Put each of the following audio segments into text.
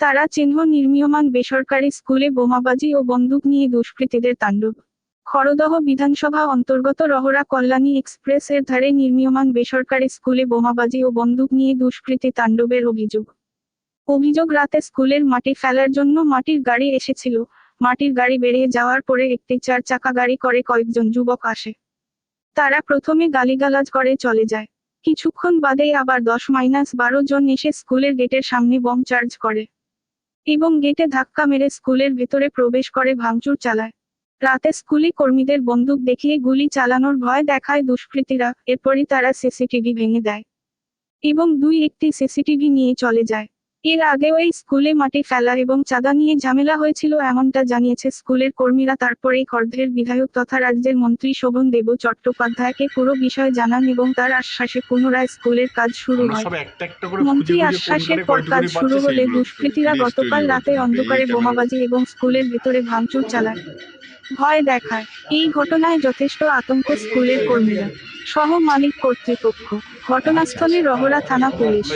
তারা চিহ্ন নির্মীয়মান বেসরকারি স্কুলে বোমাবাজি ও বন্দুক নিয়ে দুষ্কৃতীদের তাণ্ডব। খড়দহ বিধানসভা অন্তর্গত রহরা কল্যাণী এক্সপ্রেস এর ধারে নির্মীয়মান বেসরকারি স্কুলে বোমাবাজি ও বন্দুক নিয়ে দুষ্কৃতী তাণ্ডবের অভিযোগ। অভিযোগ রাতে স্কুলের মাটি ফেলার জন্য মাটির গাড়ি এসেছিল। মাটির গাড়ি বেরিয়ে যাওয়ার পরে একটি চার চাকা গাড়ি করে কয়েকজন যুবক আসে। তারা প্রথমে গালিগালাজ করে চলে যায়। কিছুক্ষণ বাদেই আবার দশ মাইনাস বারো জন এসে স্কুলের গেটের সামনে বম চার্জ করে। এবং গেটে ধাক্কা মেরে স্কুলের ভেতরে প্রবেশ করে ভাঙচুর চালায়। রাতে স্কুলি কর্মীদের বন্দুক দেখিয়ে গুলি চালানোর ভয় দেখায় দুষ্কৃতীরা, এরপরই তারা সিসিটিভি ভেঙে দেয় এবং দুই একটি সিসিটিভি নিয়ে চলে যায়। এর আগেও এই স্কুলে মাটি ফেলা এবং চাঁদা নিয়ে ঝামেলা হয়েছিল এমনটা জানিয়েছে স্কুলের কর্মীরা। তারপরেই খর্ধের বিধায়ক তথা রাজ্যের মন্ত্রী শোভন দেব চট্টোপাধ্যায়কে পুরো বিষয় জানান এবং তার আশ্বাসে পুনরায় স্কুলের কাজ শুরু হয়। মন্ত্রী আশ্বাসের পর কাজ শুরু হলে দুষ্কৃতীরা গতকাল রাতে অন্ধকারে বোমাবাজি এবং স্কুলের ভিতরে ভাঙচুর চালায়। ভয় দেখায়। এই ঘটনায় যথেষ্ট আতঙ্ক স্কুলের কর্মীরা। সহ মালিক কর্তৃপক্ষ ঘটনাস্থলে রহরা থানা পুলিশ।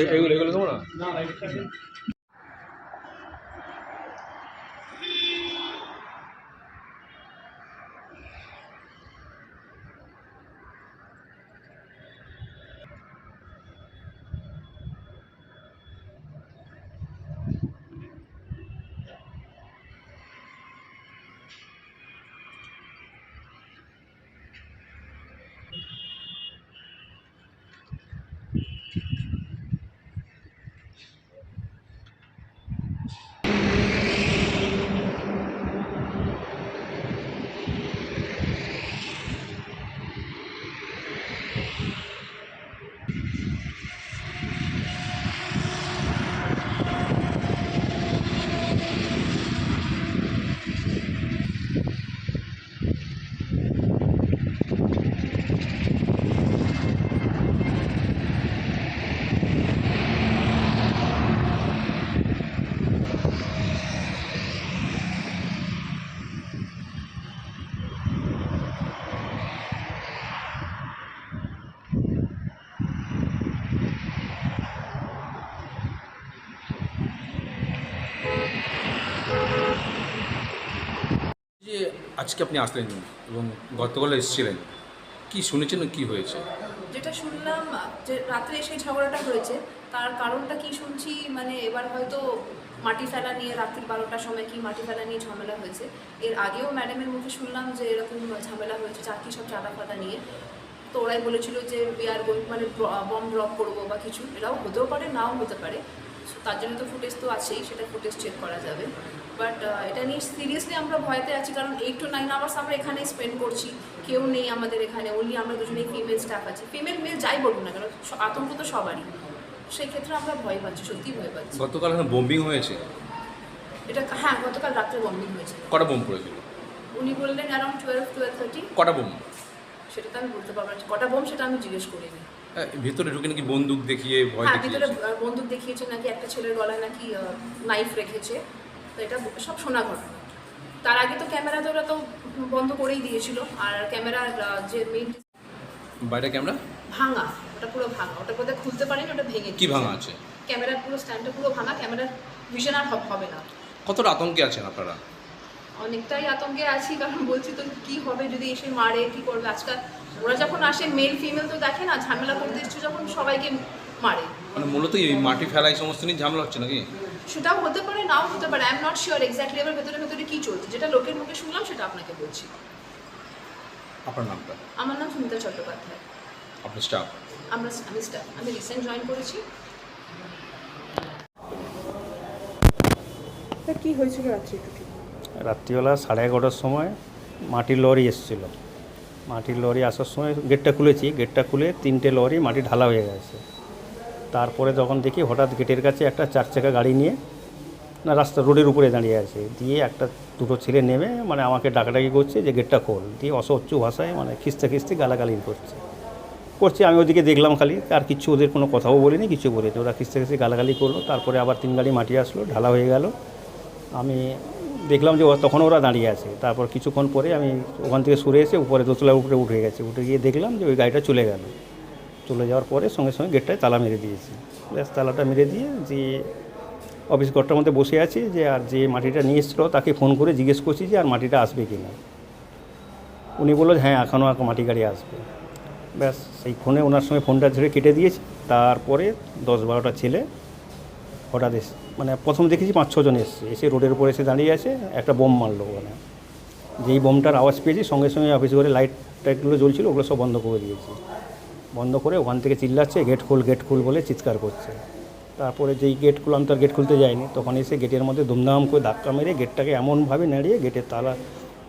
আজকে আপনি আসলেন এবং গতকাল এসেছিলেন। কি শুনেছেন কি হয়েছে? যেটা শুনলাম, যে রাত্রে এসে ঝগড়াটা হয়েছে, তার কারণটা কি শুনছি মানে এবার হয়তো মাটি ফেলা নিয়ে রাত্রি বারোটার সময় কি মাটি ফেলা নিয়ে ঝামেলা হয়েছে। এর আগেও ম্যাডামের মুখে শুনলাম যে এরকম ঝামেলা হয়েছে চাকরি সব চাঁদা ফাদা নিয়ে। তো ওরাই বলেছিল যে উই আর গোয়িং মানে বম ড্রপ করব বা কিছু এটাও হতেও পারে, নাও হতে পারে। তার জন্য তো ফুটেজ তো আছেই সেটা ফুটেজ চেক করা যাবে। বাট এটা নিয়ে সিরিয়াসলি আমরা ভয়তে আছি কারণ এইট টু নাইন আওয়ার্স আমরা এখানে স্পেন্ড করছি। কেউ নেই আমাদের এখানে ওনলি আমরা দুজনেই ফিমেল স্টাফ আছি। ফিমেল মেল যাই বলুন না কেন আতঙ্ক তো সবারই। সেই ক্ষেত্রে আমরা ভয় পাচ্ছি সত্যিই ভয় পাচ্ছি। গতকাল এখানে বোম্বিং হয়েছে? এটা হ্যাঁ গতকাল রাত্রে বম্বিং হয়েছে। কটা বোম পড়েছিল উনি বললেন অ্যারাউন্ড টুয়েলভ টুয়েলভ থার্টি কটা বোম সেটা তো আমি বলতে পারব না। কটা বোম সেটা আমি জিজ্ঞেস করিনি। ভিতরে ঢুকে নাকি বন্দুক দেখিয়ে ভয় হ্যাঁ ভিতরে বন্দুক দেখিয়েছে নাকি একটা ছেলের গলায় নাকি নাইফ রেখেছে। তো এটা সব শোনা ঘটনা। তার আগে তো ক্যামেরা তো ওরা তো বন্ধ করেই দিয়েছিল। আর ক্যামেরার যে মেইন বাইরে ক্যামেরা? ভাঙা ওটা পুরো ভাঙা। ওটা বোধহয় খুলতে পারেনি ওটা ভেঙে কি ভাঙা আছে? ক্যামেরার পুরো স্ট্যান্ডটা পুরো ভাঙা ক্যামেরার ভিশন আর হবে না। কতটা আতঙ্কে আছেন আপনারা? অনেকটাই আতঙ্কে আছি কারণ বলছি তো কি হবে যদি এসে মারে কি করবে? আজকাল ওরা যখন আসে মেল ফিমেল তো দেখে না ঝামেলা করতে এসছে যখন সবাইকে মারে। মানে মূলত এই মাটি ফেলাই সমস্ত নিয়ে ঝামেলা হচ্ছে নাকি? সেটাও হতে পারে নাও হতে পারে I am not sure exactly এবার ভেতরে ভেতরে কি চলছে। যেটা লোকের মুখে শুনলাম সেটা আপনাকে বলছি। আপনার নামটা? আমার নাম সুমিতা চট্টোপাধ্যায়। আপনার স্টাফ আমরা আমি স্টাফ আমি রিসেন্ট জয়েন করেছি। তা কি হয়েছিল রাত্রে একটু রাত্রিবেলা সাড়ে এগারোটার সময় মাটির লরি এসেছিল। মাটির লরি আসার সময় গেটটা খুলেছি, গেটটা খুলে তিনটে লরি মাটি ঢালা হয়ে গেছে। তারপরে যখন দেখি হঠাৎ গেটের কাছে একটা চার চাকা গাড়ি নিয়ে না রাস্তা রোডের উপরে দাঁড়িয়ে আছে। দিয়ে একটা দুটো ছেলে নেমে মানে আমাকে ডাকাডাকি করছে যে গেটটা খোল। দিয়ে অসহ্য ভাষায় মানে খিস্তে খিস্তে গালাগালি করছে। করছে, আমি ওদিকে দেখলাম খালি, আর কিছু ওদের কোনো কথাও বলিনি, কিছু বলিনি। ওরা খিস্তে খিস্তে গালাগালি করল, তারপরে আবার তিন গাড়ি মাটি আসলো, ঢালা হয়ে গেল। আমি দেখলাম যে তখন ওরা দাঁড়িয়ে আছে। তারপর কিছুক্ষণ পরে আমি ওখান থেকে সরে এসে উপরে দোতলার উপরে উঠে গেছে। উঠে গিয়ে দেখলাম যে ওই গাড়িটা চলে গেল। চলে যাওয়ার পরে সঙ্গে সঙ্গে গেটটায় তালা মেরে দিয়েছি। ব্যাস, তালাটা মেরে দিয়ে যে অফিস ঘরটার মধ্যে বসে আছি যে আর যে মাটিটা নিয়ে এসেছিল তাকে ফোন করে জিজ্ঞেস করছি যে আর মাটিটা আসবে কি না। উনি বলল হ্যাঁ এখনও এক মাটি গাড়ি আসবে। ব্যাস, সেই ফোনে ওনার সঙ্গে ফোনটা ধরে কেটে দিয়েছি। তারপরে দশ বারোটা ছেলে হঠাৎ এসে মানে প্রথম দেখেছি পাঁচ ছজন এসছে। এসে রোডের উপর এসে দাঁড়িয়ে আছে, একটা বোম মারলো ওখানে। যেই বোমটার আওয়াজ পেয়েছি, সঙ্গে সঙ্গে অফিস ঘরে লাইট টাইটগুলো জ্বলছিল, ওগুলো সব বন্ধ করে দিয়েছি। বন্ধ করে ওখান থেকে চিল্লাচ্ছে গেট খুল গেট খুল বলে চিৎকার করছে। তারপরে যেই গেট খুললাম, তার গেট খুলতে যায়নি। তখন এসে গেটের মধ্যে দুমদাম করে ধাক্কা মেরে গেটটাকে এমনভাবে নাড়িয়ে গেটের তালা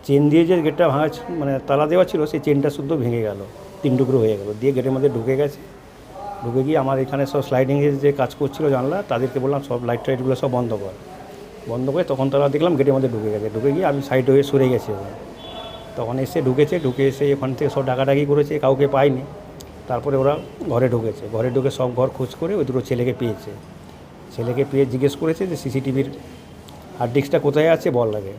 চেন দিয়ে যে গেটটা ভাঙা মানে তালা দেওয়া ছিল, সেই চেনটা শুদ্ধ ভেঙে গেল, তিন টুকরো হয়ে গেল। দিয়ে গেটের মধ্যে ঢুকে গেছে। ঢুকে গিয়ে আমার এখানে সব স্লাইডিংয়ের যে কাজ করছিল জানলা, তাদেরকে বললাম, সব লাইট টাইটগুলো সব বন্ধ কর। বন্ধ করে তখন তারা দেখলাম গেটের মধ্যে ঢুকে গেছে। ঢুকে গিয়ে আমি সাইড হয়ে সরে গেছি। তখন এসে ঢুকেছে, ঢুকে এসে ওখান থেকে সব ডাকাডাকি করেছে, কাউকে পায়নি। তারপরে ওরা ঘরে ঢুকেছে। ঘরে ঢুকে সব ঘর খোঁজ করে ওই দুটো ছেলেকে পেয়েছে। ছেলেকে পেয়ে জিজ্ঞেস করেছে যে সিসিটিভির হার্ড ডিস্কটা কোথায় আছে, বল লাগে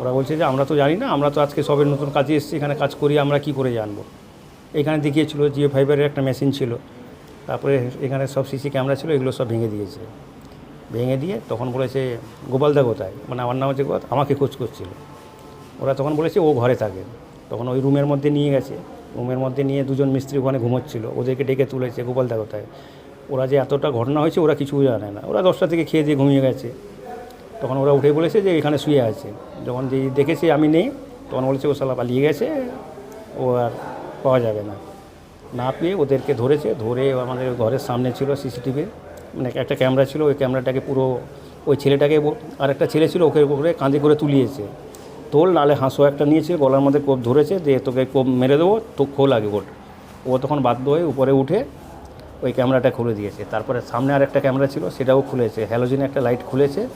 ওরা বলছে যে, আমরা তো জানি না, আমরা তো আজকে সবে নতুন কাজে এসেছি, এখানে কাজ করি, আমরা কি করে জানব? এখানে দেখিয়েছিল জিও ফাইবারের একটা মেশিন ছিল। তারপরে এখানে সব সিসি ক্যামেরা ছিল, এগুলো সব ভেঙে দিয়েছে। ভেঙে দিয়ে তখন বলেছে গোপালদা কোথায়? মানে আমার নাম হচ্ছে আমাকে খোঁজ করছিল। ওরা তখন বলেছে, ও ঘরে থাকে। তখন ওই রুমের মধ্যে নিয়ে গেছে। রুমের মধ্যে নিয়ে দুজন মিস্ত্রি ওখানে ঘুমোচ্ছিল, ওদেরকে ডেকে তুলেছে গোপালদা কোথায়? ওরা যে এতটা ঘটনা হয়েছে, ওরা কিছু জানে না। ওরা দশটা থেকে খেয়ে দিয়ে ঘুমিয়ে গেছে। তখন ওরা উঠে বলেছে যে, এখানে শুয়ে আছে। যখন যে দেখেছে, আমি নেই, তখন বলেছে, ও সালা পালিয়ে গেছে, ও আর পাওয়া যাবে না। না পেয়ে ওদেরকে ধরেছে, ধরে আমাদের ঘরের সামনে ছিল সিসিটিভি মানে একটা ক্যামেরা ছিল, ওই ক্যামেরাটাকে পুরো ওই ছেলেটাকে ও- আরেকটা ছেলে ছিল ওকে করে কাঁধে করে তুলিয়েছে। তোল নালে হাঁসও একটা নিয়েছে, গলার মধ্যে কোপ ধরেছে দিয়ে তোকে কোপ মেরে দেবো তো খোল আগে গোট ও তখন বাধ্য হয়ে উপরে উঠে ওই ক্যামেরাটা খুলে দিয়েছে। তারপরে সামনে আর একটা ক্যামেরা ছিল, সেটাও খুলেছে। হ্যালোজিনে একটা লাইট খুলেছে,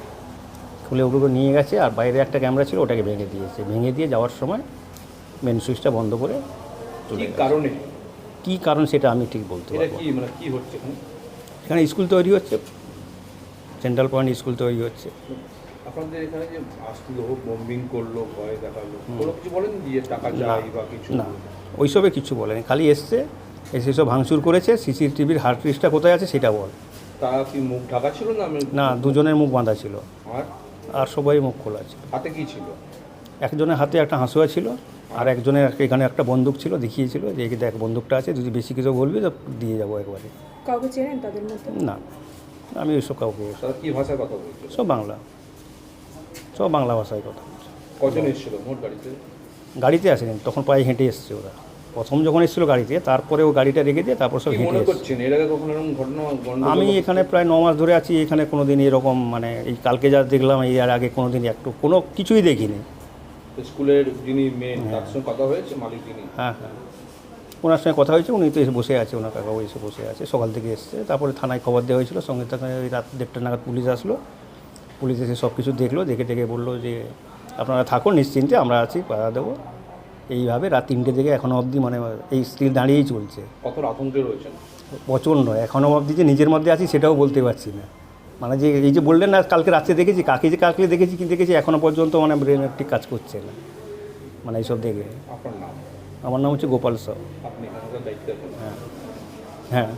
খুলে ওগুলো নিয়ে গেছে, আর বাইরে একটা ক্যামেরা ছিল, ওটাকে ভেঙে দিয়েছে। ভেঙে দিয়ে যাওয়ার সময় মেন সুইচটা বন্ধ করে চলে কারণে? কী কারণ সেটা আমি ঠিক বলতে পারব মানে এখানে? স্কুল তৈরি হচ্ছে সেন্ট্রাল পয়েন্ট স্কুল তৈরি হচ্ছে। আপনাদের এখানে যে আসলো বম্বিং করল ভয় দেখাল কোনো কিছু বলেন যে টাকা চাই বা কিছু? না ওইসবে কিছু বলেনি খালি এসছে এসে সব ভাঙচুর করেছে সিসিটিভির হার্ড ডিস্কটা কোথায় আছে সেটা বল। তারা কি মুখ ঢাকা ছিল না না দুজনের মুখ বাঁধা ছিল। আর? আর সবাই মুখ খোলা ছিল। হাতে কি ছিল? একজনের হাতে একটা হাঁসুয়া ছিল আর একজনের এখানে একটা বন্দুক ছিল দেখিয়েছিল যে এই দেখ বন্দুকটা আছে যদি বেশি কিছু বলবি তো দিয়ে যাব একবারে। কাউকে চেনেন তাদের মধ্যে? না আমি ওইসব কাউকে কি ভাষায় কথা বলছিল? সব বাংলা। সব বাংলা ভাষায় কথা বলছে কজন এসেছিল? মোট গাড়িতে? গাড়িতে আসেনি তখন পায়ে হেঁটে এসছে ওরা। প্রথম যখন এসেছিল গাড়িতে তারপরে ও গাড়িটা রেখে দিয়ে তারপর সব হেঁটে আমি এখানে প্রায় ন মাস ধরে আছি এখানে কোনো দিন এরকম মানে এই কালকে যা দেখলাম এই আর আগে কোনো দিন একটু কোনো কিছুই দেখিনি। স্কুলের যিনি মেন তার সঙ্গে কথা হয়েছে মালিক যিনি। হ্যাঁ হ্যাঁ। ওনার সঙ্গে কথা হয়েছে উনি তো এসে বসে আছে ওনার কাকাও এসে বসে আছে সকাল থেকে এসছে। তারপরে থানায় খবর দেওয়া হয়েছিল সঙ্গে সঙ্গে ওই রাত দেড়টা নাগাদ পুলিশ আসলো। পুলিশ এসে সব কিছু দেখল দেখে দেখে বলল যে আপনারা থাকুন নিশ্চিন্তে আমরা আছি পাড়া দেবো। এইভাবে রাত তিনটে থেকে এখনও অবধি মানে এই স্টিল দাঁড়িয়েই চলছে। কত আতঙ্কে রয়েছেন? প্রচণ্ড এখনও অবধি যে নিজের মধ্যে আছি সেটাও বলতে পারছি না। মানে যে এই যে বললেন না কালকে রাত্রে দেখেছি কাকে যে কালকে দেখেছি কিন্তু দেখেছি এখনও পর্যন্ত মানে ব্রেন ঠিক কাজ করছে না। মানে এইসব দেখে। আমার নাম হচ্ছে গোপাল সাউ হ্যাঁ। হ্যাঁ।